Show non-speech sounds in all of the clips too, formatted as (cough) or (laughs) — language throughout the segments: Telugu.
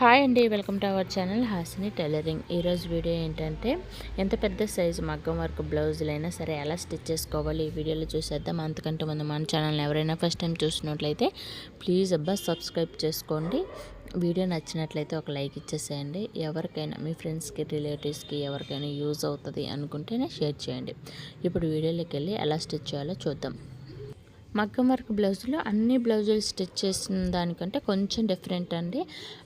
హాయ్ అండి welcome to our channel Hasini tailoring ఈరోజు వీడియో ఏంటంటే ఎంత పెద్ద సైజు మగ్గం వర్క్ బ్లౌజులైనా సరే ఎలా స్టిచ్ చేసుకోవాలి ఈ వీడియోలో చూసేద్దాం. అంతకంటే ముందు మన ఛానల్ని ఎవరైనా ఫస్ట్ టైం చూసినట్లయితే ప్లీజ్ అబ్బా సబ్స్క్రైబ్ చేసుకోండి. వీడియో నచ్చినట్లయితే ఒక లైక్ ఇచ్చేసేయండి. ఎవరికైనా మీ ఫ్రెండ్స్కి రిలేటివ్స్కి ఎవరికైనా యూజ్ అవుతుంది అనుకుంటేనే షేర్ చేయండి. ఇప్పుడు వీడియోలోకి వెళ్ళి ఎలా స్టిచ్ చేయాలో చూద్దాం. మగ్గం వర్క్ బ్లౌజులు అన్ని బ్లౌజులు స్టిచ్ చేసిన దానికంటే కొంచెం డిఫరెంట్ అండి.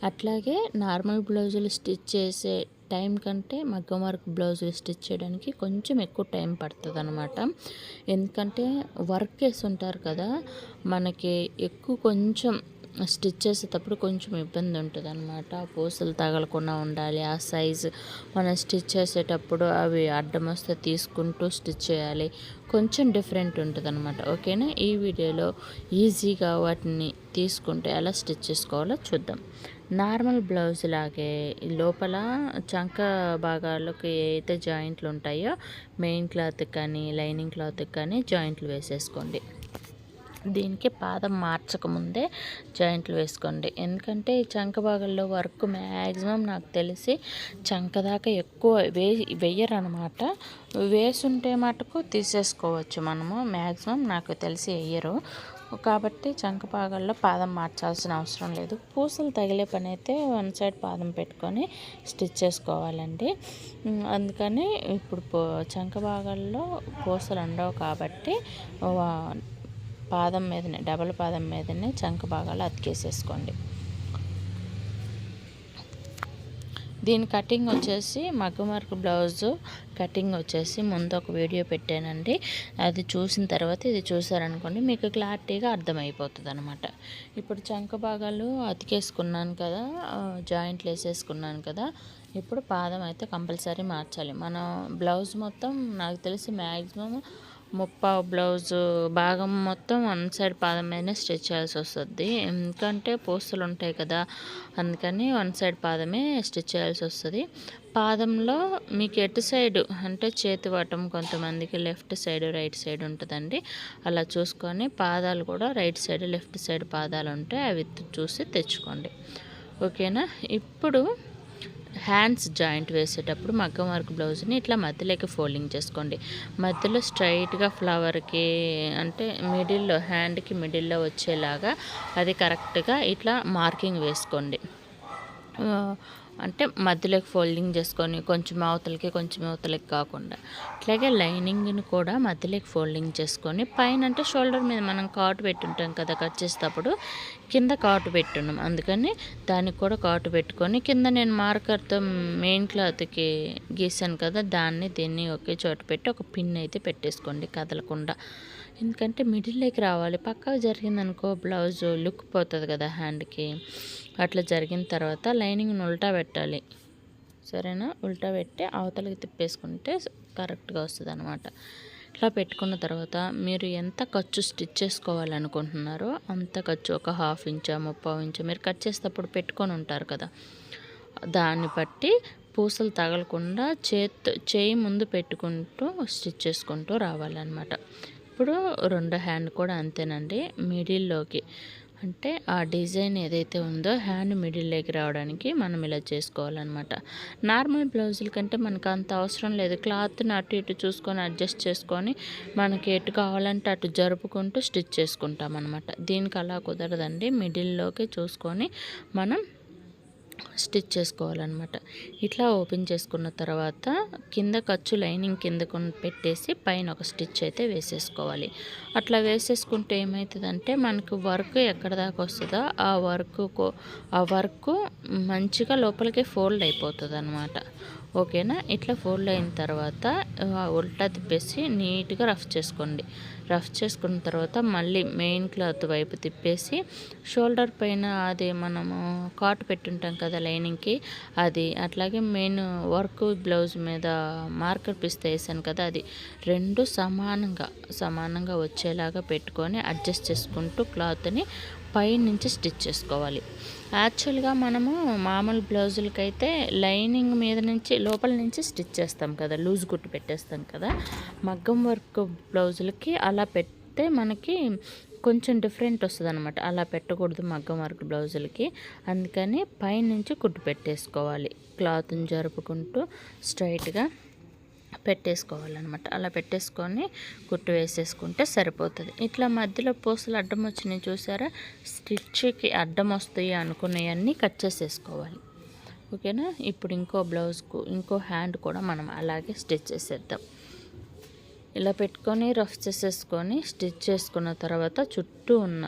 అట్లాగే నార్మల్ బ్లౌజులు స్టిచ్ చేసే టైం కంటే మగ్గం వర్క్ బ్లౌజులు స్టిచ్ చేయడానికి కొంచెం ఎక్కువ టైం పడుతుంది అనమాట ఎందుకంటే వర్క్ వేసి ఉంటారు కదా మనకి ఎక్కువ కొంచెం స్టిచ్ చేసేటప్పుడు కొంచెం ఇబ్బంది ఉంటుంది అనమాట పూసలు తగలకుండా ఉండాలి. ఆ సైజు మనం స్టిచ్ చేసేటప్పుడు అవి అడ్డం వస్తే తీసుకుంటూ స్టిచ్ చేయాలి. కొంచెం డిఫరెంట్ ఉంటుంది అనమాట ఓకేనా? ఈ వీడియోలో ఈజీగా వాటిని తీసుకుంటే ఎలా స్టిచ్ చేసుకోవాలో చూద్దాం. నార్మల్ బ్లౌజ్ లాగే లోపల చంక భాగాలకు ఏదైతే జాయింట్లు ఉంటాయో మెయిన్ క్లాత్ కానీ లైనింగ్ క్లాత్ కానీ జాయింట్లు వేసేసుకోండి. దీనికి పాదం మార్చకముందే జాయింట్లు వేసుకోండి. ఎందుకంటే ఈ చంక భాగంలో వర్క్ మ్యాక్సిమం నాకు తెలిసి చంక దాకా ఎక్కువ వే వెయ్యరు అనమాట వేసుంటే మటుకు తీసేసుకోవచ్చు మనము. మ్యాక్సిమం నాకు తెలిసి వేయరు. కాబట్టి చంక భాగాల్లో పాదం మార్చాల్సిన అవసరం లేదు. పూసలు తగిలే పని అయితే వన్ సైడ్ పాదం పెట్టుకొని స్టిచ్ చేసుకోవాలండి. అందుకని ఇప్పుడు చంక భాగాల్లో పూసలు ఉండవు కాబట్టి పాదం మీదనే డబల్ పాదం మీదనే చంక భాగాలు అతికేసేసుకోండి. దీని కటింగ్ వచ్చేసి మగ్గ బ్లౌజు కటింగ్ వచ్చేసి ముందు ఒక వీడియో పెట్టానండి. అది చూసిన తర్వాత ఇది చూసారనుకోండి మీకు క్లారిటీగా అర్థమైపోతుంది అనమాట ఇప్పుడు చంక భాగాలు అతికేసుకున్నాను కదా జాయింట్లు వేసేసుకున్నాను కదా ఇప్పుడు పాదం అయితే కంపల్సరీ మార్చాలి. మనం బ్లౌజ్ మొత్తం నాకు తెలిసి మ్యాక్సిమం ముప్పావు బ్లౌజు భాగం మొత్తం వన్ సైడ్ పాదం మీదనే స్టిచ్ చేయాల్సి వస్తుంది. ఎందుకంటే పూసలు ఉంటాయి కదా అందుకని వన్ సైడ్ పాదమే స్టిచ్ చేయాల్సి వస్తుంది. పాదంలో మీకు ఎటు సైడ్ అంటే చేతి వటం కొంతమందికి లెఫ్ట్ సైడ్ రైట్ సైడ్ ఉంటుందండి. అలా చూసుకొని పాదాలు కూడా రైట్ సైడ్ లెఫ్ట్ సైడ్ పాదాలు ఉంటాయి అవి చూసి తెచ్చుకోండి. ఓకేనా? ఇప్పుడు హ్యాండ్స్ జాయింట్ వేసేటప్పుడు మగ్గం వర్క్ బ్లౌజ్ని ఇట్లా మధ్యలోకి ఫోల్డింగ్ చేసుకోండి. మధ్యలో స్ట్రైట్గా ఫ్లవర్కి అంటే మిడిల్లో హ్యాండ్కి మిడిల్లో వచ్చేలాగా అది కరెక్ట్గా ఇట్లా మార్కింగ్ వేసుకోండి. అంటే మధ్యలోకి ఫోల్డింగ్ చేసుకొని కొంచెం అవతలకి కొంచెం అవతలకి కాకుండా. అట్లాగే లైనింగ్ని కూడా మధ్యలోకి ఫోల్డింగ్ చేసుకొని పైన అంటే షోల్డర్ మీద మనం కాటు పెట్టుంటాం కదా కట్ చేసేటప్పుడు కింద కాటు పెట్టున్నాం. అందుకని దానికి కూడా కాటు పెట్టుకొని కింద నేను మార్కర్తో మెయిన్ క్లాత్కి గీసాను కదా దాన్ని దీన్ని ఒకే చోట పెట్టి ఒక పిన్ అయితే పెట్టేసుకోండి కదలకుండా. ఎందుకంటే మిడిల్లోకి రావాలి. పక్కకు జరిగిందనుకో బ్లౌజ్ లుక్ పోతుంది కదా హ్యాండ్కి. అట్లా జరిగిన తర్వాత లైనింగ్ని ఉల్టా పెట్టాలి. సరేనా? ఉల్టా పెట్టి అవతలకి తిప్పేసుకుంటే కరెక్ట్గా వస్తుంది అనమాట ఇట్లా పెట్టుకున్న తర్వాత మీరు ఎంత ఖర్చు స్టిచ్ చేసుకోవాలనుకుంటున్నారో అంత ఖర్చు ఒక హాఫ్ ఇంచా ముప్పై ఇంచా మీరు కట్ చేసేటప్పుడు పెట్టుకొని ఉంటారు కదా. దాన్ని బట్టి పూసలు తగలకుండా చేత్ చేయి ముందు పెట్టుకుంటూ స్టిచ్ చేసుకుంటూ రావాలన్నమాట. ఇప్పుడు రెండో హ్యాండ్ కూడా అంతేనండి. మిడిల్లోకి. అంటే ఆ డిజైన్ ఏదైతే ఉందో హ్యాండ్ మిడిల్లోకి రావడానికి మనం ఇలా చేసుకోవాలన్నమాట. నార్మల్ బ్లౌజుల కంటే మనకు అంత అవసరం లేదు. క్లాత్ని అటు ఇటు చూసుకొని అడ్జస్ట్ చేసుకొని మనకి ఎటు కావాలంటే అటు జరుపుకుంటూ స్టిచ్ చేసుకుంటాం అనమాట దీనికి అలా కుదరదండి. మిడిల్లోకి చూసుకొని మనం స్టిచ్ చేసుకోవాలన్నమాట. ఇట్లా ఓపెన్ చేసుకున్న తర్వాత కింద ఖర్చు లైనింగ్ కిందకు పెట్టేసి పైన ఒక స్టిచ్ అయితే వేసేసుకోవాలి. అట్లా వేసేసుకుంటే ఏమవుతుందంటే మనకు వర్క్ ఎక్కడ దాకా వస్తుందో ఆ వర్క్ ఆ వర్క్ మంచిగా లోపలికి ఫోల్డ్ అయిపోతుంది అనమాట ఓకేనా? ఇట్లా ఫోల్డ్ అయిన తర్వాత ఉల్టా తిప్పేసి నీట్గా రఫ్ చేసుకోండి. రఫ్ చేసుకున్న తర్వాత మళ్ళీ మెయిన్ క్లాత్ వైపు తిప్పేసి షోల్డర్ పైన అది మనము కాట్ పెట్టుంటాం కదా లైనింగ్కి అది అట్లాగే మెయిన్ వర్క్ బ్లౌజ్ మీద మార్కర్ పిస్తే వేసాను కదా అది రెండు సమానంగా సమానంగా వచ్చేలాగా పెట్టుకొని అడ్జస్ట్ చేసుకుంటూ క్లాత్ని పై నుంచి స్టిచ్ చేసుకోవాలి. యాక్చువల్గా మనము మామూలు బ్లౌజులకి అయితే లైనింగ్ మీద నుంచి లోపల నుంచి స్టిచ్ చేస్తాం కదా లూజ్ గుట్టు పెట్టేస్తాం కదా. మగ్గం వర్క్ బ్లౌజులకి అలా పెడితే మనకి కొంచెం డిఫరెంట్ వస్తుంది అనమాట అలా పెట్టకూడదు మగ్గం వర్క్ బ్లౌజులకి. అందుకని పైనుంచి కుట్టు పెట్టేసుకోవాలి. క్లాత్ని జరుపుకుంటూ స్ట్రైట్గా పెట్టేసుకోవాలన్నమాట. అలా పెట్టేసుకొని కుట్టు వేసేసుకుంటే సరిపోతుంది. ఇట్లా మధ్యలో పూసలు అడ్డం వచ్చినాయి చూసారా? స్టిచ్కి అడ్డం వస్తాయి అనుకునేవన్నీ కట్ చేసేసుకోవాలి. ఓకేనా? ఇప్పుడు ఇంకో బ్లౌజ్కు ఇంకో హ్యాండ్ కూడా మనం అలాగే స్టిచ్ చేసేద్దాం. ఇలా పెట్టుకొని రఫ్ చేసేసుకొని స్టిచ్ చేసుకున్న తర్వాత చుట్టూ ఉన్న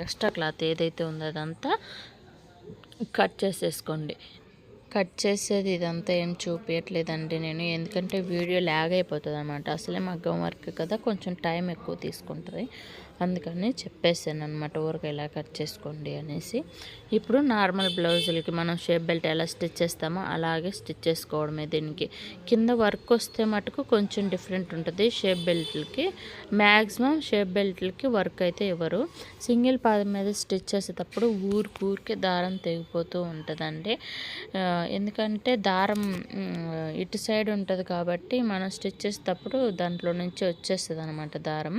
ఎక్స్ట్రా క్లాత్ ఏదైతే ఉందో అదంతా కట్ చేసేసుకోండి. కట్ చేసేది ఇదంతా ఏం చూపించట్లేదండి నేను. ఎందుకంటే వీడియో ల్యాగ్ అయిపోతుంది అనమాట అసలే మగ్గం వర్క్ కదా కొంచెం టైం ఎక్కువ తీసుకుంటుంది. అందుకని చెప్పేసాను అనమాట ఊరికి ఎలా కట్ చేసుకోండి అనేసి. ఇప్పుడు నార్మల్ బ్లౌజులకి మనం షేప్ బెల్ట్ ఎలా స్టిచ్ చేస్తామో అలాగే స్టిచ్ చేసుకోవడమే దీనికి. కింద వర్క్ వస్తే మటుకు కొంచెం డిఫరెంట్ ఉంటుంది. షేప్ బెల్ట్లకి మ్యాక్సిమం షేప్ బెల్ట్లకి వర్క్ అయితే ఇవ్వరు. సింగిల్ పాదం మీద స్టిచ్ చేసేటప్పుడు ఊరికి ఊరికి దారం తెగిపోతూ ఉంటుందండి. ఎందుకంటే దారం ఇటు సైడ్ ఉంటుంది కాబట్టి మనం స్టిచ్ చేసేటప్పుడు దాంట్లో నుంచి వచ్చేస్తుంది అనమాట దారం.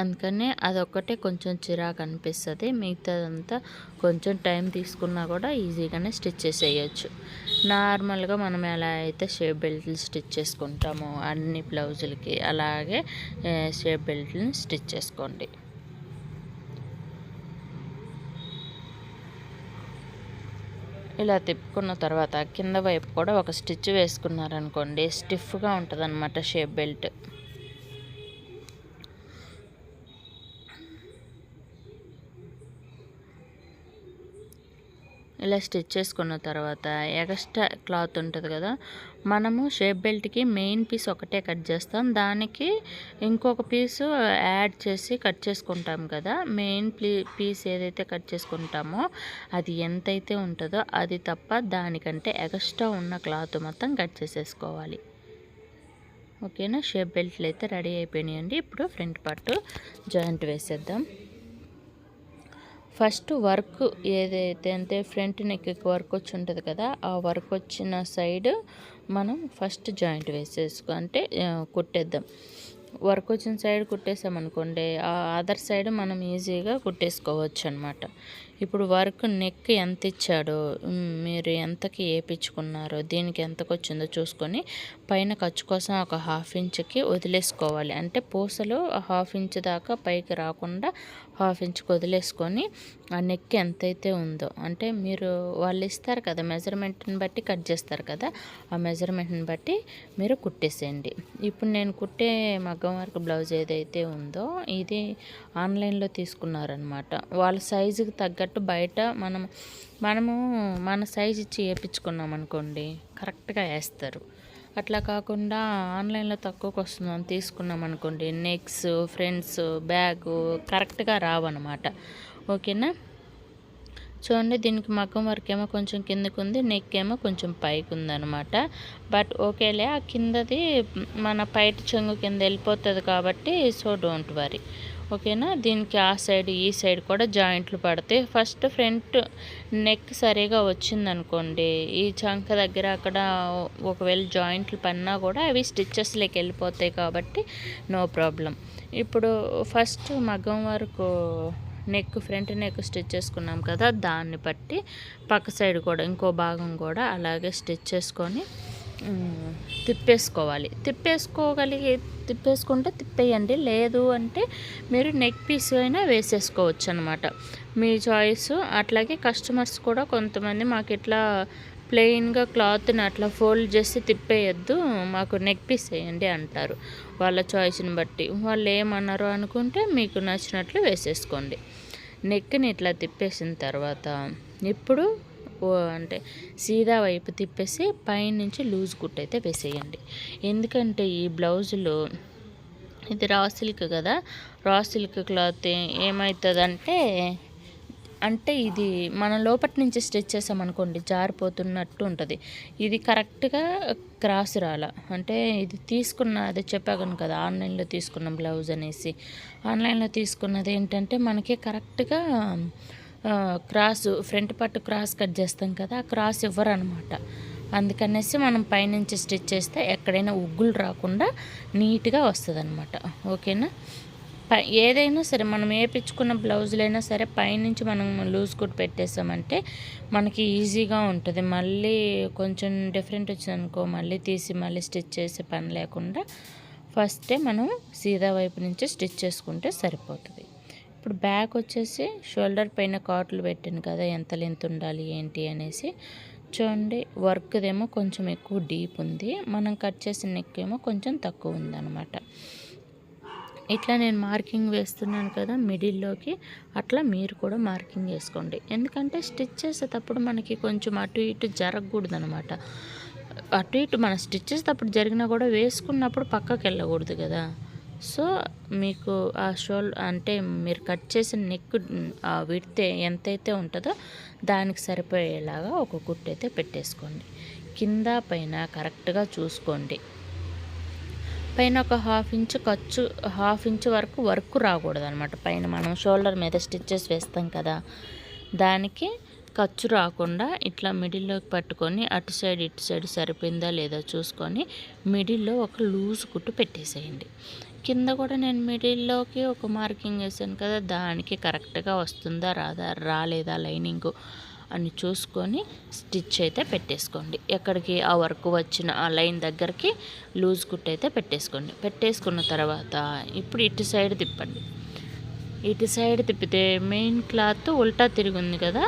అందుకనే అదొక్కటే కొంచెం చిరాకు అనిపిస్తుంది. మిగతాదంతా కొంచెం టైం తీసుకున్నా కూడా ఈజీగానే స్టిచ్ చేసేయచ్చు. నార్మల్గా మనం ఎలా అయితే షేప్ బెల్ట్లు స్టిచ్ చేసుకుంటామో అన్ని బ్లౌజులకి అలాగే షేప్ బెల్ట్ని స్టిచ్ చేసుకోండి. ఇలా తిప్పుకున్న తర్వాత కింద వైపు కూడా ఒక స్టిచ్ వేసుకున్నారనుకోండి స్టిఫ్గా ఉంటుంది అనమాట షేప్ బెల్ట్. ఇలా స్టిచ్ చేసుకున్న తర్వాత ఎక్స్ట్రా క్లాత్ ఉంటుంది కదా మనము షేప్ బెల్ట్కి మెయిన్ పీస్ ఒకటే కట్ చేస్తాం. దానికి ఇంకొక పీసు యాడ్ చేసి కట్ చేసుకుంటాం కదా మెయిన్ పీస్ ఏదైతే కట్ చేసుకుంటామో అది ఎంతైతే ఉంటుందో అది తప్ప దానికంటే ఎక్స్ట్రా ఉన్న క్లాత్ మొత్తం కట్ చేసేసుకోవాలి. ఓకేనా? షేప్ బెల్ట్లు అయితే రెడీ అయిపోయినాయండి. ఇప్పుడు ఫ్రంట్ పట్టు జాయింట్ వేసేద్దాం. ఫస్ట్ వర్క్ ఏదైతే అంటే ఫ్రంట్ నెక్ వర్క్ వచ్చి ఉంటుంది కదా ఆ వర్క్ వచ్చిన సైడ్ మనం ఫస్ట్ జాయింట్ వేసేసుకో అంటే కుట్టేద్దాం. వర్క్ వచ్చిన సైడ్ కుట్టేసామనుకోండి ఆ అదర్ సైడ్ మనం ఈజీగా కుట్టేసుకోవచ్చు అనమాట ఇప్పుడు వర్క్ నెక్ ఎంత ఇచ్చాడో మీరు ఎంతకి వేయించుకున్నారో దీనికి ఎంతకు వచ్చిందో చూసుకొని పైన ఖర్చు కోసం ఒక హాఫ్ ఇంచ్కి వదిలేసుకోవాలి. అంటే పూసలు హాఫ్ ఇంచ్ దాకా పైకి రాకుండా హాఫ్ ఇంచ్కి వదిలేసుకొని ఆ నెక్ ఎంతైతే ఉందో అంటే మీరు వాళ్ళు ఇస్తారు కదా మెజర్మెంట్ని బట్టి కట్ చేస్తారు కదా ఆ మెజర్మెంట్ని బట్టి మీరు కుట్టేసేయండి. ఇప్పుడు నేను కుట్టే మగ్గం వర్క్ బ్లౌజ్ ఏదైతే ఉందో ఇది ఆన్లైన్లో తీసుకున్నారనమాట వాళ్ళ సైజుకి తగ్గట్టు బయట మనం మనము మన సైజ్ ఇచ్చి వేయించుకున్నాం అనుకోండి కరెక్ట్గా వేస్తారు. అట్లా కాకుండా ఆన్లైన్లో తక్కువకి వస్తుందని తీసుకున్నాం అనుకోండి. నెక్స్ ఫ్రెండ్స్ బ్యాగు కరెక్ట్గా రావన్నమాట. ఓకేనా? చూడండి దీనికి మగ్గం వర్క్ ఏమో కొంచెం కిందకు ఉంది నెక్ ఏమో కొంచెం పైకి ఉందనమాట బట్ ఓకేలే ఆ కిందది మన పైట చెంగు కింద వెళ్ళిపోతుంది కాబట్టి సో డోంట్ వరీ ఓకేనా? దీనికి ఆ సైడ్ ఈ సైడ్ కూడా జాయింట్లు పడతాయి ఫస్ట్ ఫ్రంట్ నెక్ సరిగా వచ్చిందనుకోండి. ఈ చంక దగ్గర అక్కడ ఒకవేళ జాయింట్లు పడినా కూడా అవి స్టిచ్చెస్లోకి వెళ్ళిపోతాయి కాబట్టి నో ప్రాబ్లం. ఇప్పుడు ఫస్ట్ మగం వరకు నెక్ ఫ్రంట్ నెక్ స్టిచ్ చేసుకున్నాం కదా దాన్ని బట్టి పక్క సైడ్ కూడా ఇంకో భాగం కూడా అలాగే స్టిచ్ చేసుకొని తిప్పేసుకోవాలి. తిప్పేసుకోగలిగి తిప్పేసుకుంటే తిప్పేయండి. లేదు అంటే మీరు నెక్ పీస్ అయినా వేసేసుకోవచ్చు అనమాట మీ చాయిస్. అట్లాగే కస్టమర్స్ కూడా కొంతమంది మాకు ఇట్లా ప్లెయిన్గా క్లాత్ని అట్లా ఫోల్డ్ చేసి తిప్పేయద్దు. మాకు నెక్ పీస్ వేయండి అంటారు. వాళ్ళ చాయిస్ని బట్టి. వాళ్ళు ఏమన్నారు అనుకుంటే మీకు నచ్చినట్లు వేసేసుకోండి. నెక్ని ఇట్లా తిప్పేసిన తర్వాత ఇప్పుడు అంటే సీదా వైపు తిప్పేసి పైనుంచి లూజ్ కుట్ అయితే వేసేయండి. ఎందుకంటే ఈ బ్లౌజులు ఇది రా సిల్క్ కదా రా సిల్క్ క్లాత్ ఏమవుతుందంటే అంటే ఇది మన లోపటి నుంచి స్టిచ్ చేసామనుకోండి జారిపోతున్నట్టు ఉంటుంది. ఇది కరెక్ట్గా క్రాస్ రాల. అంటే ఇది తీసుకున్న అది చెప్పాను కదా ఆన్లైన్లో తీసుకున్న బ్లౌజ్ అనేసి. ఆన్లైన్లో తీసుకున్నది ఏంటంటే మనకి కరెక్ట్గా క్రాస్ ఫ్రంట్ పట్టు క్రాస్ కట్ చేస్తాం కదా ఆ క్రాస్ ఇవ్వరు అనమాట అందుకనేసి మనం పైనుంచి స్టిచ్ చేస్తే ఎక్కడైనా ఉగ్గులు రాకుండా నీట్గా వస్తుంది అనమాట ఓకేనా? పై ఏదైనా సరే మనం వేయించుకున్న బ్లౌజులైనా సరే పైనుంచి మనం లూజ్ కుట్ పెట్టేసామంటే మనకి ఈజీగా ఉంటుంది. మళ్ళీ కొంచెం డిఫరెంట్ వచ్చిందనుకో మళ్ళీ తీసి మళ్ళీ స్టిచ్ చేసే పని లేకుండా ఫస్టే మనం సీదా వైపు నుంచి స్టిచ్ చేసుకుంటే సరిపోతుంది. ఇప్పుడు బ్యాక్ వచ్చేసి షోల్డర్ పైన కాట్లు పెట్టాను కదా ఎంత లెంత్ ఉండాలి ఏంటి అనేసి. చూడండి వర్క్దేమో కొంచెం ఎక్కువ డీప్ ఉంది. మనం కట్ చేసిన నెక్ ఏమో కొంచెం తక్కువ ఉందన్నమాట. ఇట్లా నేను మార్కింగ్ వేస్తున్నాను కదా మిడిల్లోకి అట్లా మీరు కూడా మార్కింగ్ వేసుకోండి. ఎందుకంటే స్టిచ్ చేసేటప్పుడు మనకి కొంచెం అటు ఇటు జరగకూడదు అనమాట అటు ఇటు మన స్టిచ్ చేసేటప్పుడు జరిగినా కూడా వేసుకున్నప్పుడు పక్కకి వెళ్ళకూడదు కదా. సో మీకు ఆ షోల్ అంటే మీరు కట్ చేసిన నెక్ విడితే ఎంతైతే ఉంటుందో దానికి సరిపోయేలాగా ఒక కుట్టు అయితే పెట్టేసుకోండి. కింద పైన కరెక్ట్గా చూసుకోండి. పైన ఒక హాఫ్ ఇంచ్ ఖర్చు హాఫ్ ఇంచ్ వరకు వర్క్ రాకూడదు అనమాట పైన మనం షోల్డర్ మీద స్టిచ్చెస్ వేస్తాం కదా దానికి ఖర్చు రాకుండా ఇట్లా మిడిల్లోకి పట్టుకొని అటు సైడ్ ఇటు సైడ్ సరిపోయిందా లేదా చూసుకొని మిడిల్లో ఒక లూజ్ కుట్టు పెట్టేసేయండి. కింద కూడా నేను మిడిల్లోకి ఒక మార్కింగ్ వేసాను కదా దానికి కరెక్ట్గా వస్తుందా రాదా రాలేదా లైనింగ్ అని చూసుకొని స్టిచ్ అయితే పెట్టేసుకోండి. ఎక్కడికి ఆ వర్క్ వచ్చిన ఆ లైన్ దగ్గరికి లూజ్ కుట్ అయితే పెట్టేసుకోండి. పెట్టేసుకున్న తర్వాత ఇప్పుడు ఇటు సైడ్ తిప్పండి. ఇటు సైడ్ తిప్పితే మెయిన్ క్లాత్ ఉల్టా తిరిగింది కదా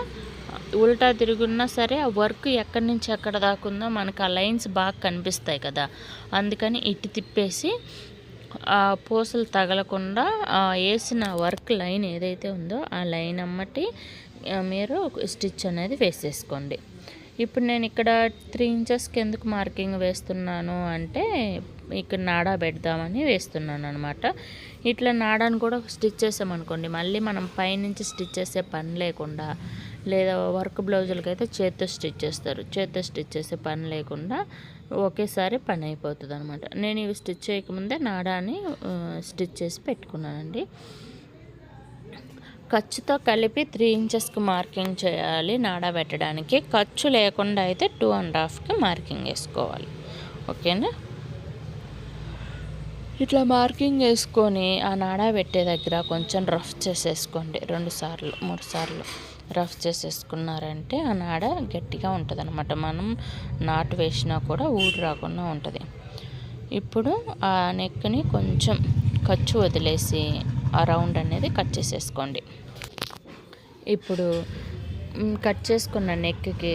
ఉల్టా తిరుగున్నా సరే ఆ వర్క్ ఎక్కడి నుంచి ఎక్కడ దాకుందో మనకు ఆ లైన్స్ బాగా కనిపిస్తాయి కదా అందుకని ఇటు తిప్పేసి పూసలు తగలకుండా వేసిన వర్క్ లైన్ ఏదైతే ఉందో ఆ లైన్ అమ్మటి మీరు స్టిచ్ అనేది వేసేసుకోండి. ఇప్పుడు నేను ఇక్కడ త్రీ ఇంచెస్కి ఎందుకు మార్కింగ్ వేస్తున్నాను అంటే ఇక్కడ నాడా పెడదామని వేస్తున్నాను అనమాట ఇట్లా నాడాను కూడా స్టిచ్ చేసామనుకోండి మళ్ళీ మనం పైనుంచి స్టిచ్ చేసే పని లేకుండా లేదా వర్క్ బ్లౌజులకి అయితే చేత్తో స్టిచ్ చేస్తారు. చేత్తో స్టిచ్ చేసే పని లేకుండా ఒకేసారి పని అయిపోతుంది అనమాట నేను ఇవి స్టిచ్ చేయకముందే నాడాని స్టిచ్ చేసి పెట్టుకున్నానండి. ఖర్చుతో కలిపి త్రీ ఇంచెస్కి మార్కింగ్ చేయాలి నాడా పెట్టడానికి. ఖర్చు లేకుండా అయితే టూ అండ్ హాఫ్కి మార్కింగ్ వేసుకోవాలి. ఓకేనా? ఇట్లా మార్కింగ్ వేసుకొని ఆ నాడా పెట్టే దగ్గర కొంచెం రఫ్ చేసేసుకోండి. రెండు సార్లు మూడు సార్లు. రఫ్ చేసేసుకున్నారంటే ఆ నాడ గట్టిగా ఉంటుంది అనమాట మనం నాటు వేసినా కూడా ఊడి రాకుండా ఉంటుంది. ఇప్పుడు ఆ నెక్ని కొంచెం ఖర్చు వదిలేసి ఆ రౌండ్ అనేది కట్ చేసేసుకోండి. ఇప్పుడు కట్ చేసుకున్న నెక్కి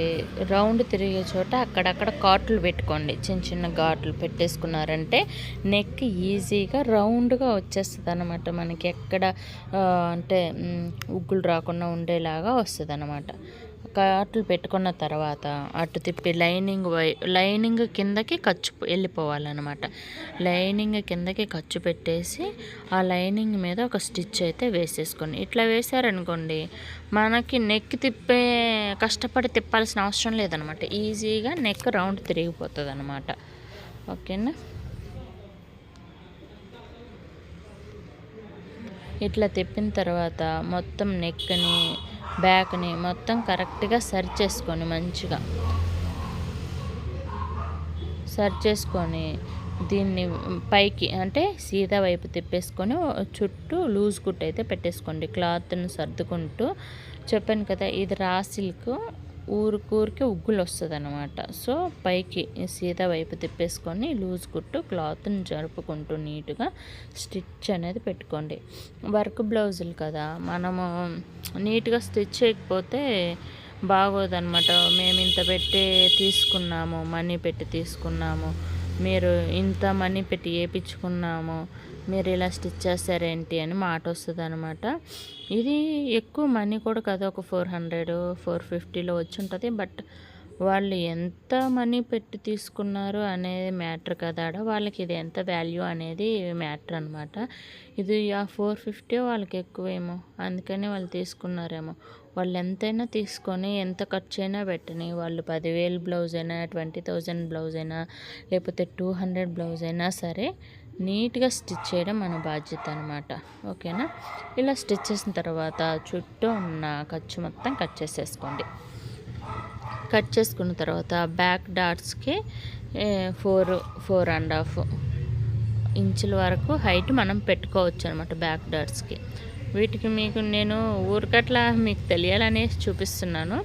రౌండ్ తిరిగే చోట అక్కడక్కడ కాట్లు పెట్టుకోండి. చిన్న చిన్న ఘాట్లు పెట్టేసుకున్నారంటే నెక్ ఈజీగా రౌండ్గా వచ్చేస్తుంది అనమాట మనకి ఎక్కడ అంటే ఉగ్గులు రాకుండా ఉండేలాగా వస్తుంది అనమాట కాట్లు పెట్టుకున్న తర్వాత అటు తిప్పి లైనింగ్ వై లైనింగ్ కిందకి ఖర్చు వెళ్ళిపోవాలన్నమాట. లైనింగ్ కిందకి ఖర్చు పెట్టేసి ఆ లైనింగ్ మీద ఒక స్టిచ్ అయితే వేసేసుకొని ఇట్లా వేసారనుకోండి మనకి నెక్ తిప్పే కష్టపడి తిప్పాల్సిన అవసరం లేదనమాట ఈజీగా నెక్ రౌండ్ తిరిగిపోతుంది అనమాట ఓకేనా? ఇట్లా తిప్పిన తర్వాత మొత్తం నెక్ని బ్యాక్ని మొత్తం కరెక్ట్గా సరి చేసుకొని మంచిగా. సరి చేసుకొని దీన్ని పైకి అంటే సీదా వైపు తిప్పేసుకొని చుట్టూ లూజ్ కుట్ అయితే పెట్టేసుకోండి. క్లాత్ని సర్దుకుంటూ చెప్పాను కదా ఇది రా సిల్క్. ఊరికూరికి ఉగ్గులు వస్తుంది అనమాట సో పైకి సీదా వైపు తిప్పేసుకొని లూజ్ కుట్టు క్లాత్ని జరుపుకుంటూ నీట్గా స్టిచ్ అనేది పెట్టుకోండి. వర్క్ బ్లౌజులు కదా మనము నీట్గా స్టిచ్ చేయకపోతే బాగోదన్నమాట. మేము ఇంత పెట్టి తీసుకున్నాము మనీ పెట్టి తీసుకున్నాము. మీరు ఇంత మనీ పెట్టి వేయించుకున్నాము మీరు ఇలా స్టిచ్ చేస్తారేంటి అని మాట వస్తుంది అనమాట ఇది ఎక్కువ మనీ కూడా కదా ఒక ఫోర్ హండ్రెడ్ ఫోర్ ఫిఫ్టీలో వచ్చి ఉంటుంది బట్ వాళ్ళు ఎంత మనీ పెట్టి తీసుకున్నారు అనేది మ్యాటర్ కదా వాళ్ళకి ఇది ఎంత వాల్యూ అనేది మ్యాటర్ అనమాట. ఇది ఆ ఫోర్ ఫిఫ్టీ వాళ్ళకి ఎక్కువేమో అందుకని వాళ్ళు తీసుకున్నారేమో. వాళ్ళు ఎంతైనా తీసుకొని ఎంత ఖర్చు అయినా పెట్టని వాళ్ళు పదివేలు బ్లౌజ్ అయినా ట్వంటీ థౌజండ్ బ్లౌజ్ అయినా లేకపోతే టూ హండ్రెడ్ బ్లౌజ్ అయినా సరే నీట్గా స్టిచ్ చేయడం మన బాధ్యత అనమాట ఓకేనా? ఇలా స్టిచ్ చేసిన తర్వాత చుట్టూ ఉన్న ఖర్చు మొత్తం కట్ చేసేసుకోండి. కట్ చేసుకున్న తర్వాత బ్యాక్ డాట్స్కి ఫోర్ ఫోర్ అండ్ హాఫ్ ఇంచుల వరకు హైట్ మనం పెట్టుకోవచ్చు అనమాట బ్యాక్ డాట్స్కి. వీటికి మీకు నేను ఊరికట్లా మీకు తెలియాలనే చూపిస్తున్నాను.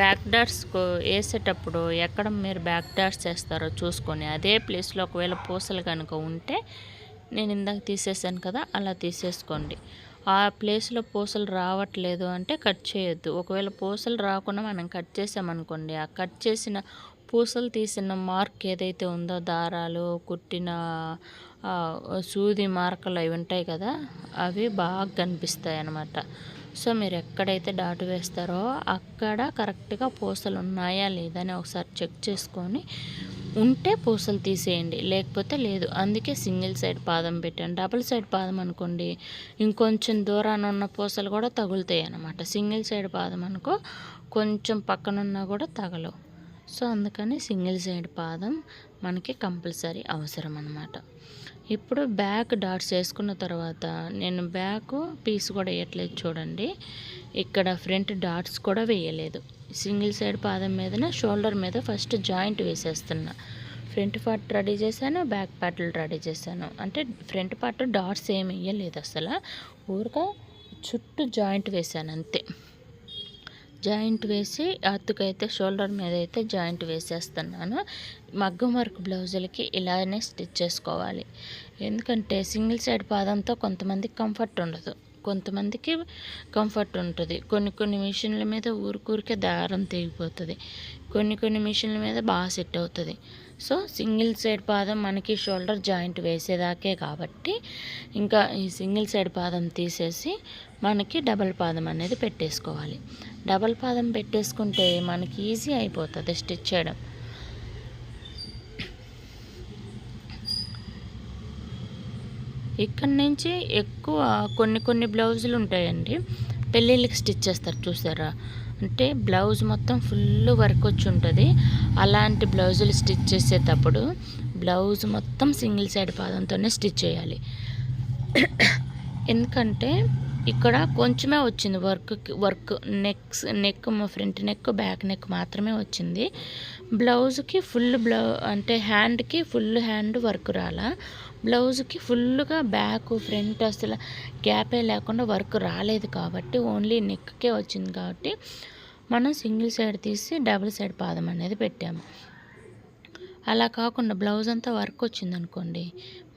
బ్యాక్ డాట్స్ వేసేటప్పుడు ఎక్కడ మీరు బ్యాక్ డాట్స్ వేస్తారో చూసుకొని అదే ప్లేస్లో ఒకవేళ పూసలు కనుక ఉంటే నేను ఇందాక తీసేసాను కదా అలా తీసేసుకోండి. ఆ ప్లేస్లో పూసలు రావట్లేదు అంటే కట్ చేయొద్దు. ఒకవేళ పూసలు రాకుండా మనం కట్ చేసామనుకోండి ఆ కట్ చేసిన పూసలు తీసిన మార్క్ ఏదైతే ఉందో దారాలు కుట్టిన సూది మార్కలు అవి ఉంటాయి కదా అవి బాగా కనిపిస్తాయి అన్నమాట. సో మీరు ఎక్కడైతే డాటు వేస్తారో అక్కడ కరెక్ట్గా పూసలు ఉన్నాయా లేదా అని ఒకసారి చెక్ చేసుకొని ఉంటే పూసలు తీసేయండి. లేకపోతే లేదు. అందుకే సింగిల్ సైడ్ పాదం పెట్టాను. డబుల్ సైడ్ పాదం అనుకోండి ఇంకొంచెం దూరాన ఉన్న పూసలు కూడా తగులుతాయి అన్నమాట. సింగిల్ సైడ్ పాదం అనుకో కొంచెం పక్కనున్నా కూడా తగలవు. సో అందుకని సింగిల్ సైడ్ పాదం మనకి కంపల్సరీ అవసరం అన్నమాట. ఇప్పుడు బ్యాక్ డాట్స్ వేసుకున్న తర్వాత నేను బ్యాక్ పీస్ కూడా వేయట్లేదు చూడండి. ఇక్కడ ఫ్రంట్ డాట్స్ కూడా వేయలేదు. సింగిల్ సైడ్ పాదం మీదన షోల్డర్ మీద ఫస్ట్ జాయింట్ వేసేస్తున్నా. ఫ్రంట్ పార్ట్ రెడీ చేశాను బ్యాక్ పార్ట్లు రెడీ చేశాను. అంటే ఫ్రంట్ పార్ట్ డాట్స్ ఏమి వేయలేదు అసలు. ఊరిక చుట్టూ జాయింట్ వేసాను అంతే. జాయింట్ వేసి అత్తుకైతే షోల్డర్ మీద అయితే జాయింట్ వేసేస్తున్నాను. మగ్గం వర్క్ బ్లౌజులకి ఇలానే స్టిచ్ చేసుకోవాలి. ఎందుకంటే సింగిల్ సైడ్ పాదంతో కొంతమందికి కంఫర్ట్ ఉండదు. కొంతమందికి కంఫర్ట్ ఉంటుంది. కొన్ని కొన్ని మిషన్ల మీద ఊరికూరికే దారం తెగిపోతుంది. కొన్ని కొన్ని మిషన్ల మీద బాగా సెట్ అవుతుంది. సో సింగిల్ సైడ్ పాదం మనకి షోల్డర్ జాయింట్ వేసేదాకే కాబట్టి ఇంకా ఈ సింగిల్ సైడ్ పాదం తీసేసి మనకి డబల్ పాదం అనేది పెట్టేసుకోవాలి. డబల్ పాదం పెట్టేసుకుంటే మనకి ఈజీ అయిపోతుంది స్టిచ్ చేయడం. ఇక్కడి నుంచి ఎక్కువ కొన్ని కొన్ని బ్లౌజులు ఉంటాయండి. పెళ్ళిళ్ళకి స్టిచ్ చేస్తారు చూసారా? అంటే బ్లౌజ్ మొత్తం ఫుల్ వర్క్ వచ్చి ఉంటుంది. అలాంటి బ్లౌజులు స్టిచ్ చేసేటప్పుడు బ్లౌజ్ మొత్తం సింగిల్ సైడ్ పాదంతోనే స్టిచ్ చేయాలి. (coughs) ఎందుకంటే ఇక్కడ కొంచెమే వచ్చింది work work necks neck front neck back neck మాత్రమే వచ్చింది. బ్లౌజ్కి ఫుల్ బ్లౌ అంటే హ్యాండ్కి ఫుల్ హ్యాండ్ వర్క్ రాలా. బ్లౌజ్కి ఫుల్గా బ్యాక్ ఫ్రంట్ అసలు గ్యాపే లేకుండా వర్క్ రాలేదు కాబట్టి ఓన్లీ నెక్కే వచ్చింది కాబట్టి మనం సింగిల్ సైడ్ తీసి డబుల్ సైడ్ పాదం అనేది పెట్టాము. అలా కాకుండా బ్లౌజ్ అంతా వర్క్ వచ్చిందనుకోండి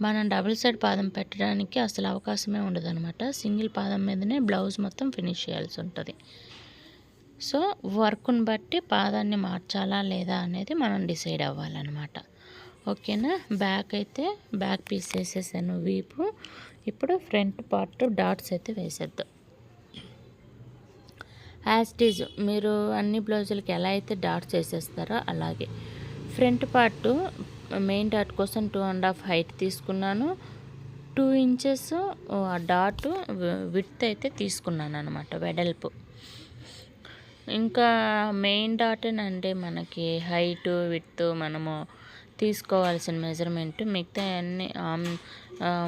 మనం డబుల్ సైడ్ పాదం పెట్టడానికి అసలు అవకాశమే ఉండదనమాట సింగిల్ పాదం మీదనే బ్లౌజ్ మొత్తం ఫినిష్ చేయాల్సి ఉంటుంది. సో వర్క్ని బట్టి పాదాన్ని మార్చాలా లేదా అనేది మనం డిసైడ్ అవ్వాలన్నమాట. ఓకేనా? బ్యాక్ అయితే బ్యాక్ పీస్ వేసేసాను వీపు. ఇప్పుడు ఫ్రంట్ పార్ట్ డాట్స్ అయితే వేసేద్దాం. యాజ్ టీజ్ మీరు అన్ని బ్లౌజులకి ఎలా అయితే డాట్స్ వేసేస్తారో అలాగే. ఫ్రంట్ పార్ట్ మెయిన్ డాట్ కోసం టూ అండ్ హాఫ్ హైట్ తీసుకున్నాను. టూ ఇంచెస్ డాట్ విత్ అయితే తీసుకున్నాను అనమాట వెడల్పు. ఇంకా మెయిన్ డాట్ అంటే మనకి హైట్ విత్ మనము తీసుకోవాల్సిన మెజర్మెంట్ మిగతా అన్ని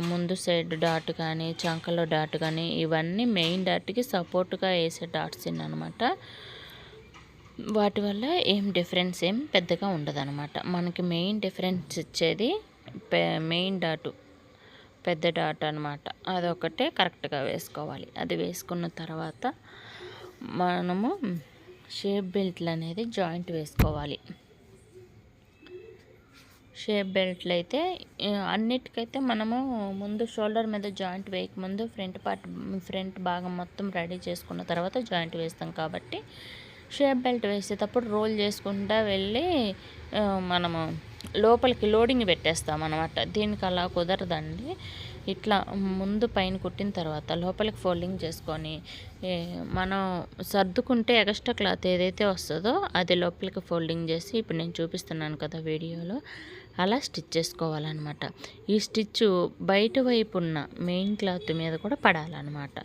ముందు సైడ్ డాట్ కానీ చంకలో డాట్ కానీ ఇవన్నీ మెయిన్ డాట్కి సపోర్ట్గా వేసే డాట్స్ అనమాట వాటి వల్ల ఏం డిఫరెన్స్ ఏం పెద్దగా ఉండదన్నమాట. మనకి మెయిన్ డిఫరెన్స్ ఇచ్చేది మెయిన్ డాటు పెద్ద డాట్ అనమాట అదొకటే కరెక్ట్గా వేసుకోవాలి. అది వేసుకున్న తర్వాత మనము షేప్ బెల్ట్లు అనేది జాయింట్ వేసుకోవాలి. షేప్ బెల్ట్లు అయితే అన్నిటికైతే మనము ముందు షోల్డర్ మీద జాయింట్ వేయకముందు ఫ్రంట్ పార్ట్ ఫ్రంట్ భాగం మొత్తం రెడీ చేసుకున్న తర్వాత జాయింట్ వేస్తాం కాబట్టి షేప్ బెల్ట్ వేసేటప్పుడు రోల్ చేసుకుంటా వెళ్ళి మనము లోపలికి లోడింగ్ పెట్టేస్తాం అనమాట దీనికి అలా కుదరదండి. ఇట్లా ముందు పైన కుట్టిన తర్వాత లోపలికి ఫోల్డింగ్ చేసుకొని మనం సర్దుకుంటే ఎక్స్ట్రా క్లాత్ ఏదైతే వస్తుందో అది లోపలికి ఫోల్డింగ్ చేసి ఇప్పుడు నేను చూపిస్తున్నాను కదా వీడియోలో అలా స్టిచ్ చేసుకోవాలన్నమాట. ఈ స్టిచ్ బయట వైపు ఉన్న మెయిన్ క్లాత్ మీద కూడా పడాలన్నమాట.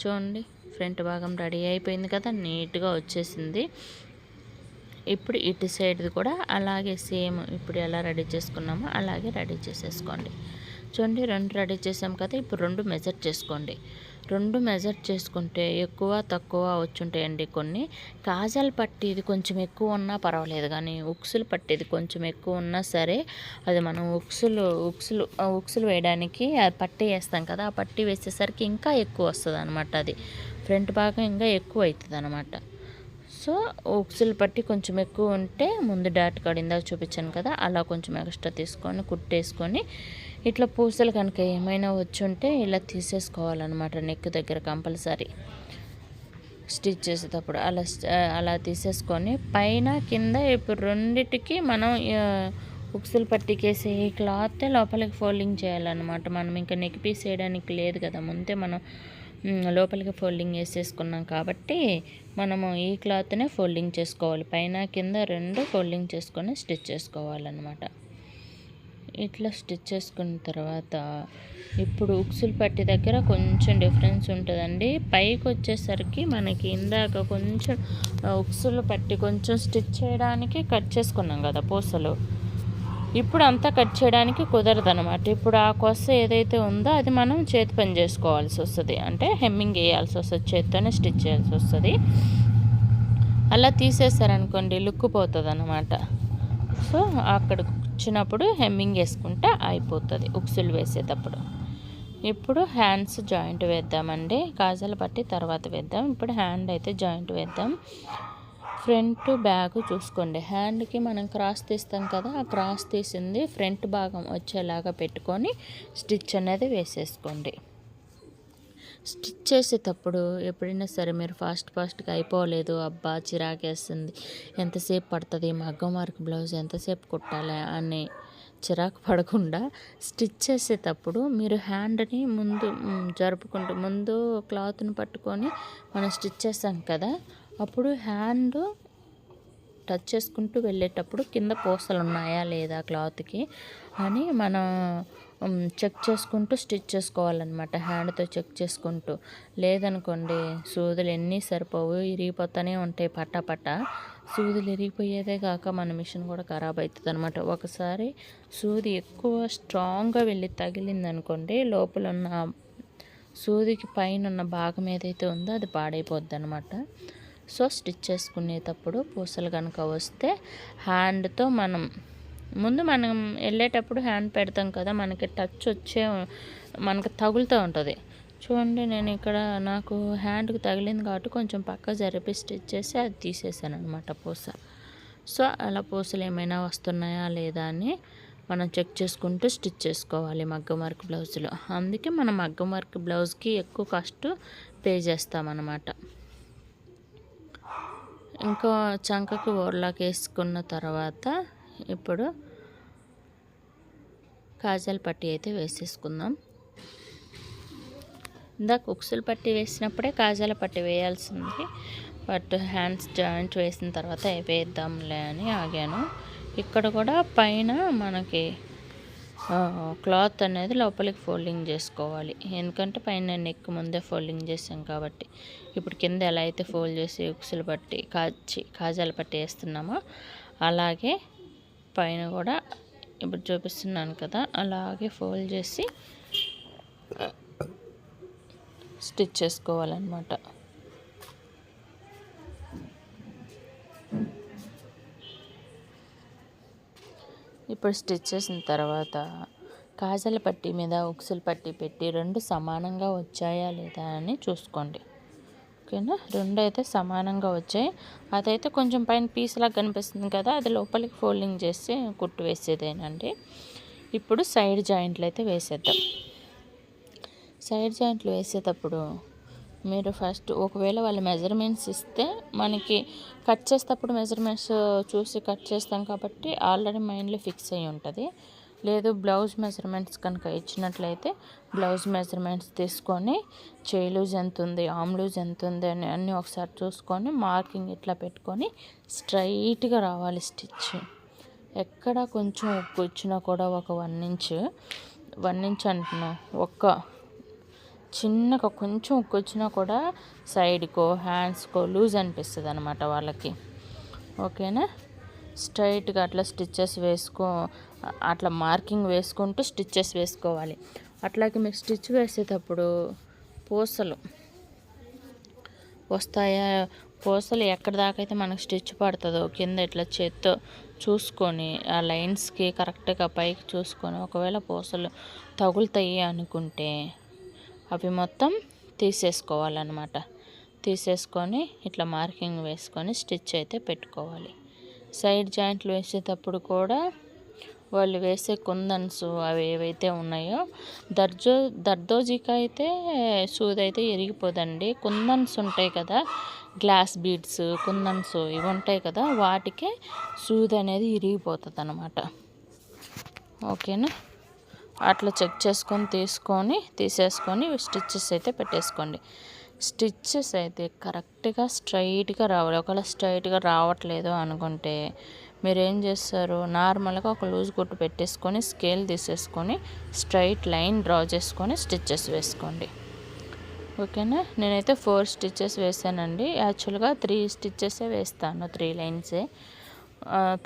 చూడండి ఫ్రంట్ భాగం రెడీ అయిపోయింది కదా నీట్గా వచ్చేసింది. ఇప్పుడు ఇటు సైడ్ది కూడా అలాగే సేమ్ ఇప్పుడు ఎలా రెడీ చేసుకున్నామో అలాగే రెడీ చేసేసుకోండి. చూడండి రెండు రెడీ చేసాం కదా ఇప్పుడు రెండు మెజర్ చేసుకోండి. రెండు మెజర్ చేసుకుంటే ఎక్కువ తక్కువ వచ్చుంటాయండి కొన్ని. కాజాల పట్టి ఇది కొంచెం ఎక్కువ ఉన్నా పర్వాలేదు కానీ ఉక్సులు పట్టేది కొంచెం ఎక్కువ ఉన్నా సరే అది మనం ఉక్సులు ఉక్సులు ఉక్సులు వేయడానికి ఆ పట్టి వేస్తాం కదా ఆ పట్టి వేసేసరికి ఇంకా ఎక్కువ వస్తుంది అనమాట అది. ఫ్రంట్ భాగం ఇంకా ఎక్కువ అవుతుంది అనమాట సో ఉక్సులు పట్టి కొంచెం ఎక్కువ ఉంటే ముందు డాట్ కాడ ఇందాక చూపించాను కదా అలా కొంచెం ఎక్స్ట్రా తీసుకొని కుట్టేసుకొని ఇట్లా పూసలు కనుక ఏమైనా వచ్చి ఉంటే ఇలా తీసేసుకోవాలన్నమాట నెక్ దగ్గర కంపల్సరీ. స్టిచ్ చేసేటప్పుడు అలా అలా తీసేసుకొని పైన కింద ఇప్పుడు రెండిటికి మనం ఉక్సులు పట్టికేసి ఈ క్లాత్ లోపలికి ఫోల్డింగ్ చేయాలన్నమాట. మనం ఇంకా నెక్ పీస్ వేయడానికి లేదు కదా ముందే మనం లోపలికి ఫోల్డింగ్ వేసేసుకున్నాం కాబట్టి మనము ఈ క్లాత్నే ఫోల్డింగ్ చేసుకోవాలి. పైన కింద రెండు ఫోల్డింగ్ చేసుకొని స్టిచ్ చేసుకోవాలన్నమాట. ఇట్లా స్టిచ్ చేసుకున్న తర్వాత ఇప్పుడు ఉక్సులు పట్టి దగ్గర కొంచెం డిఫరెన్స్ ఉంటుందండి. పైకి వచ్చేసరికి మనకి ఇందాక కొంచెం ఉక్సులు పట్టి కొంచెం స్టిచ్ చేయడానికి కట్ చేసుకున్నాం కదా పూసలు. ఇప్పుడు అంతా కట్ చేయడానికి కుదరదు అనమాట ఇప్పుడు ఆ కొస ఏదైతే ఉందో అది మనం చేతి పని చేసుకోవాల్సి వస్తుంది. అంటే హెమ్మింగ్ వేయాల్సి వస్తుంది చేతితోనే స్టిచ్ చేయాల్సి వస్తుంది. అలా తీసేసారనుకోండి లుక్ పోతుంది అనమాట సో అక్కడ వచ్చినప్పుడు హెమ్మింగ్ వేసుకుంటే అయిపోతుంది ఉక్సులు వేసేటప్పుడు. ఇప్పుడు హ్యాండ్స్ జాయింట్ వేద్దామండి కాజాలు పట్టి తర్వాత వేద్దాం. ఇప్పుడు హ్యాండ్ అయితే జాయింట్ వేద్దాం. ఫ్రంట్ బ్యాగ్ చూసుకోండి. హ్యాండ్కి మనం క్రాస్ తీస్తాం కదా ఆ క్రాస్ తీసింది ఫ్రంట్ భాగం వచ్చేలాగా పెట్టుకొని స్టిచ్ అనేది వేసేసుకోండి. స్టిచ్ చేసేటప్పుడు ఎప్పుడైనా సరే మీరు ఫాస్ట్ ఫాస్ట్గా అయిపోలేదు అబ్బా చిరాకేస్తుంది. ఎంతసేపు పడుతుంది మగ్గం వర్క్ బ్లౌజ్ ఎంతసేపు కుట్టాలి అని చిరాకు పడకుండా స్టిచ్ చేసేటప్పుడు మీరు హ్యాండ్ని ముందు జరుపుకుంటూ ముందు క్లాత్ని పట్టుకొని మనం స్టిచ్ చేస్తాం కదా అప్పుడు హ్యాండ్ టచ్ చేసుకుంటూ వెళ్ళేటప్పుడు కింద పూసలు ఉన్నాయా లేదా క్లాత్కి అని మనం చెక్ చేసుకుంటూ స్టిచ్ చేసుకోవాలన్నమాట హ్యాండ్తో చెక్ చేసుకుంటూ. లేదనుకోండి సూదులు ఎన్ని సరిపోవు ఇరిగిపోతూనే ఉంటాయి పట్టా పట్ట సూదులు ఇరిగిపోయేదే కాక మన మిషన్ కూడా ఖరాబ్ అవుతుంది అనమాట ఒకసారి సూది ఎక్కువ స్ట్రాంగ్గా వెళ్ళి తగిలింది అనుకోండి లోపల ఉన్న సూదికి పైన ఉన్న భాగం ఏదైతే ఉందో అది పాడైపోద్ది అనమాట సో స్టిచ్ చేసుకునేటప్పుడు పూసలు కనుక వస్తే హ్యాండ్తో మనం ముందు మనం వెళ్ళేటప్పుడు హ్యాండ్ పెడతాం కదా మనకి టచ్ వచ్చే మనకి తగులుతూ ఉంటుంది. చూడండి నేను ఇక్కడ నాకు హ్యాండ్కి తగిలింది కాబట్టి కొంచెం పక్క జరిపి స్టిచ్ చేసి అది తీసేసాను అనమాట పూస. సో అలా పూసలు ఏమైనా వస్తున్నాయా లేదా అని మనం చెక్ చేసుకుంటూ స్టిచ్ చేసుకోవాలి మగ్గం వర్క్ బ్లౌజ్లో అందుకే మనం మగ్గం వర్క్ బ్లౌజ్కి ఎక్కువ కాస్ట్ పే చేస్తామన్నమాట ఇంకో చంకకి ఓర్లాక్ వేసుకున్న తర్వాత ఇప్పుడు కాజల్ పట్టి అయితే వేసేసుకుందాం. ఇందాక ఉక్సులు పట్టి వేసినప్పుడే కాజాల పట్టి వేయాల్సింది. బట్ హ్యాండ్స్ జాయింట్ వేసిన తర్వాత వేద్దాంలే అని ఆగాను. ఇక్కడ కూడా పైన మనకి క్లాత్ అనేది లోపలికి ఫోల్డింగ్ చేసుకోవాలి. ఎందుకంటే పైన నెక్ ముందే ఫోల్డింగ్ చేసాం కాబట్టి. ఇప్పుడు కింద ఎలా అయితే ఫోల్డ్ చేసి ఉక్సులు పట్టి కాచి కాజాలు పట్టి వేస్తున్నామో అలాగే పైన కూడా ఇప్పుడు చూపిస్తున్నాను కదా అలాగే ఫోల్డ్ చేసి స్టిచ్ చేసుకోవాలన్నమాట. ఇప్పుడు స్టిచ్ చేసిన తర్వాత కాజల పట్టి మీద ఉక్సుల పట్టి పెట్టి రెండు సమానంగా వచ్చాయా లేదా అని చూసుకోండి. ఓకేనా? రెండు అయితే సమానంగా వచ్చాయి. అదైతే కొంచెం పైన పీస్లాగా కనిపిస్తుంది కదా అది లోపలికి ఫోల్డింగ్ చేసి కుట్టు వేసేదేనండి. ఇప్పుడు సైడ్ జాయింట్లు అయితే వేసేద్దాం. సైడ్ జాయింట్లు వేసేటప్పుడు మీరు ఫస్ట్ ఒకవేళ వాళ్ళ మెజర్మెంట్స్ ఇస్తే మనకి కట్ చేసేటప్పుడు మెజర్మెంట్స్ చూసి కట్ చేస్తాం కాబట్టి ఆల్రెడీ మైండ్లో ఫిక్స్ అయ్యి ఉంటుంది. లేదు బ్లౌజ్ మెజర్మెంట్స్ కనుక ఇచ్చినట్లయితే బ్లౌజ్ మెజర్మెంట్స్ తీసుకొని చేయి లూజ్ ఎంత ఉంది ఆమ్ లూజ్ ఎంత ఉంది అని అన్నీ ఒకసారి చూసుకొని మార్కింగ్ ఇట్లా పెట్టుకొని స్ట్రైట్గా రావాలి స్టిచ్. ఎక్కడ కొంచెం ఉక్కు వచ్చినా కూడా ఒక వన్ ఇంచ్ వన్ ఇంచ్ అంటున్నాం ఒక్క చిన్నగా కొంచెం ఉక్కు వచ్చినా కూడా సైడ్కో హ్యాండ్స్కో లూజ్ అనిపిస్తుంది అనమాట వాళ్ళకి. ఓకేనా? స్ట్రైట్గా అట్లా స్టిచ్చెస్ వేసుకో అట్లా మార్కింగ్ వేసుకుంటూ స్టిచ్చెస్ వేసుకోవాలి. అట్లాగే మీరు స్టిచ్ వేసేటప్పుడు పూసలు. వస్తాయా? పూసలు ఎక్కడి దాకా అయితే మనకు స్టిచ్ పడుతుందో కింద ఇట్లా చేత్తో చూసుకొని ఆ లైన్స్కి కరెక్ట్గా పైకి చూసుకొని ఒకవేళ పూసలు తగులుతాయి అనుకుంటే అవి మొత్తం తీసేసుకోవాలన్నమాట. తీసేసుకొని ఇట్లా మార్కింగ్ వేసుకొని స్టిచ్ అయితే పెట్టుకోవాలి. సైడ్ జాయింట్లు వేసేటప్పుడు కూడా వాళ్ళు వేసే కుందన్స్ అవి ఏవైతే ఉన్నాయో దర్జో దర్దోజీకి అయితే సూది అయితే ఎరిగిపోదండి. కుందన్స్ ఉంటాయి కదా గ్లాస్ బీడ్స్ కుందన్స్ ఇవి ఉంటాయి కదా వాటికే సూది అనేది ఇరిగిపోతుంది అనమాట ఓకేనా? అట్లా చెక్ చేసుకొని తీసుకొని తీసేసుకొని స్టిచ్చెస్ అయితే పెట్టేసుకోండి. స్టిచ్చెస్ అయితే కరెక్ట్గా స్ట్రైట్గా రావాలి. ఒకవేళ స్ట్రైట్గా రావట్లేదు అనుకుంటే మీరు ఏం చేస్తారు? నార్మల్గా ఒక లూజ్ గుట్టు పెట్టేసుకొని స్కేల్ తీసేసుకొని స్ట్రైట్ లైన్ డ్రా చేసుకొని స్టిచ్చెస్ వేసుకోండి. ఓకేనా? నేనైతే ఫోర్ స్టిచ్చెస్ వేసానండి. యాక్చువల్గా త్రీ స్టిచ్చెసే వేస్తాను త్రీ లైన్సే.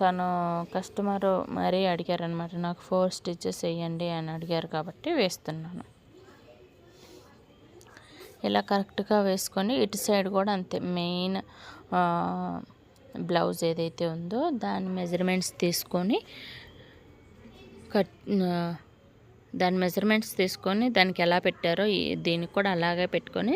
తను కస్టమర్ మరీ అడిగారనమాట నాకు ఫోర్ స్టిచ్చెస్ వేయండి అని అడిగారు కాబట్టి వేస్తున్నాను. ఇలా కరెక్ట్గా వేసుకొని ఇటు సైడ్ కూడా అంతే మెయిన్ బ్లౌజ్ ఏదైతే ఉందో దాని మెజర్మెంట్స్ తీసుకొని కట్ దాని మెజర్మెంట్స్ తీసుకొని దానికి ఎలా పెట్టారో దీనికి కూడా అలాగే పెట్టుకొని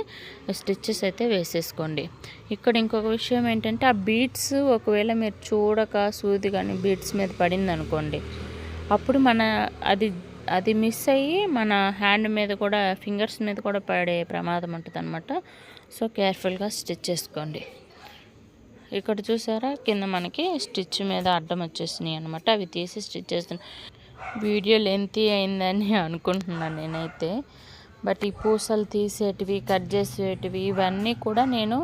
స్టిచ్చెస్ అయితే వేసేసుకోండి. ఇక్కడ ఇంకొక విషయం ఏంటంటే ఆ బీట్స్ ఒకవేళ మీరు చూడక సూది కానీ బీట్స్ మీద పడింది అనుకోండి అప్పుడు మన అది అది మిస్ అయ్యి మన హ్యాండ్ మీద కూడా ఫింగర్స్ మీద కూడా పడే ప్రమాదం ఉంటుంది అనమాట సో కేర్ఫుల్గా స్టిచ్ చేసుకోండి. ఇక్కడ చూసారా? కింద మనకి స్టిచ్ మీద అడ్డం వచ్చేసినాయి అనమాట అవి తీసి స్టిచ్ చేస్తున్నాను వీడియో లెంతీ అయిందని (laughs) అనుకుంటున్నాను నేనైతే. బట్ ఈ పూసలు తీసేటివి కట్ చేసేటివి ఇవన్నీ కూడా నేను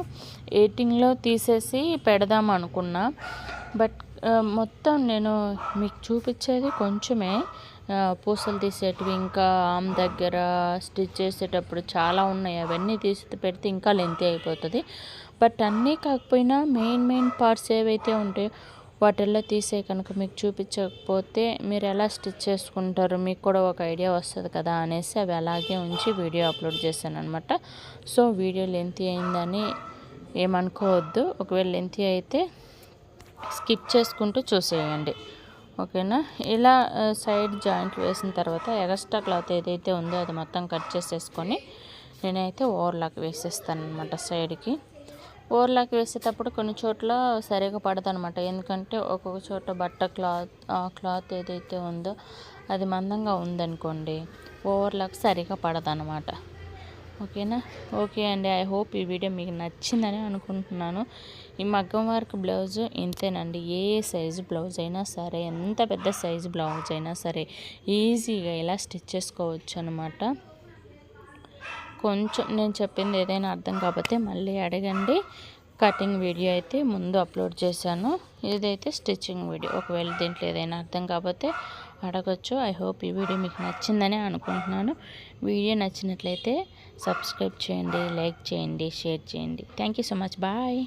ఎయిటింగ్లో తీసేసి పెడదాం అనుకున్నా. బట్ మొత్తం నేను మీకు చూపించేది కొంచెమే. పూసలు తీసేటివి ఇంకా ఆమ్ దగ్గర స్టిచ్ చేసేటప్పుడు చాలా ఉన్నాయి. అవన్నీ తీసి పెడితే ఇంకా లెంతీ అయిపోతుంది. బట్ అన్నీ కాకపోయినా మెయిన్ మెయిన్ పార్ట్స్ ఏవైతే ఉంటాయో వాటిల్లో తీసే కనుక మీకు చూపించకపోతే మీరు ఎలా స్టిచ్ చేసుకుంటారు మీకు కూడా ఒక ఐడియా వస్తుంది కదా అనేసి అవి అలాగే ఉంచి వీడియో అప్లోడ్ చేశాను అనమాట సో వీడియో లెంత్ అయిందని ఏమనుకోవద్దు. ఒకవేళ లెంత్ అయితే స్కిప్ చేసుకుంటూ చూసేయండి. ఓకేనా? ఇలా సైడ్ జాయింట్ వేసిన తర్వాత ఎగస్ట్రా క్లాత్ ఏదైతే ఉందో అది మొత్తం కట్ చేసేసుకొని నేనైతే ఓవర్లాక్ వేసేస్తాను అనమాట సైడ్కి. ఓవర్లాక్ వేసేటప్పుడు కొన్ని చోట్ల సరిగా పడదనమాట ఎందుకంటే ఒక్కొక్క చోట బట్ట క్లాత్ క్లాత్ ఏదైతే ఉందో అది మందంగా ఉందనుకోండి ఓవర్లాక్ సరిగా పడదనమాట ఓకేనా? ఓకే అండి. ఐ హోప్ ఈ వీడియో మీకు నచ్చిందని అనుకుంటున్నాను. ఈ మగ్గం వర్క్ బ్లౌజ్ ఇంతేనండి. ఏ సైజు బ్లౌజ్ అయినా సరే ఎంత పెద్ద సైజు బ్లౌజ్ అయినా సరే ఈజీగా ఇలా స్టిచ్ చేసుకోవచ్చు అనమాట కొంచెం నేను చెప్పింది ఏదైనా అర్థం కాకపోతే మళ్ళీ అడగండి. కటింగ్ వీడియో అయితే ముందు అప్లోడ్ చేశాను. ఇదైతే స్టిచ్చింగ్ వీడియో. ఒకవేళ దీంట్లో ఏదైనా అర్థం కాకపోతే అడగచ్చు. ఐ హోప్ ఈ వీడియో మీకు నచ్చిందని అనుకుంటున్నాను. వీడియో నచ్చినట్లయితే సబ్స్క్రైబ్ చేయండి లైక్ చేయండి షేర్ చేయండి. Thank you so much. Bye.